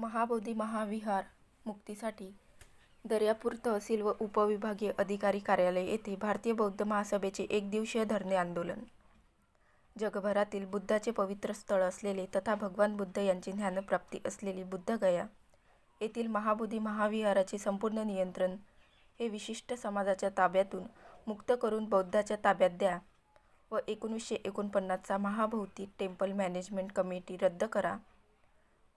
महाबोधी महाविहार मुक्तीसाठी दर्यापूर तहसील व उपविभागीय अधिकारी कार्यालय येथे भारतीय बौद्ध महासभेचे एकदिवसीय धरणे आंदोलन. जगभरातील बुद्धाचे पवित्र स्थळ असलेले तथा भगवान बुद्ध यांची ज्ञानप्राप्ती असलेली बुद्धगया येथील महाबोधी महाविहाराचे संपूर्ण नियंत्रण हे विशिष्ट समाजाच्या ताब्यातून मुक्त करून बौद्धाच्या ताब्यात द्या व एकोणीसशे एकोणपन्नासचा महाभौती टेम्पल मॅनेजमेंट कमिटी रद्द करा.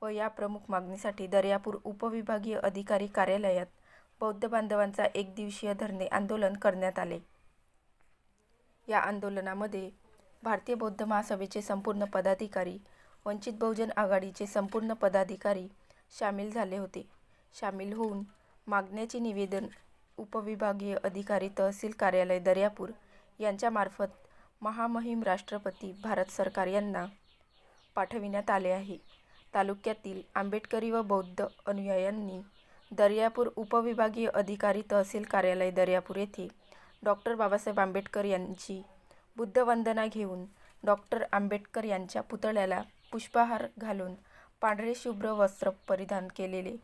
व या प्रमुख मागणीसाठी दर्यापूर उपविभागीय अधिकारी कार्यालयात बौद्ध बांधवांचा एकदिवसीय धरणे आंदोलन करण्यात आले. या आंदोलनामध्ये भारतीय बौद्ध महासभेचे संपूर्ण पदाधिकारी वंचित बहुजन आघाडीचे संपूर्ण पदाधिकारी सामील झाले होते. सामील होऊन मागण्याचे निवेदन उपविभागीय अधिकारी तहसील कार्यालय दर्यापूर यांच्यामार्फत महामहिम राष्ट्रपती भारत सरकार यांना पाठविण्यात आले आहे. तालुक्यातील आंबेडकरी व बौद्ध अनुयायांनी दर्यापूर उपविभागीय अधिकारी तहसील कार्यालय दर्यापूर येथे डॉक्टर बाबासाहेब आंबेडकर यांची बुद्धवंदना घेऊन डॉक्टर आंबेडकर यांच्या पुतळ्याला पुष्पहार घालून पांढरे शुभ्र वस्त्र परिधान केलेले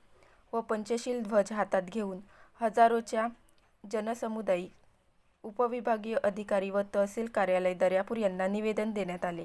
व पंचशील ध्वज हातात घेऊन हजारोच्या जनसमुदायी उपविभागीय अधिकारी व तहसील कार्यालय दर्यापूर यांना निवेदन देण्यात आले.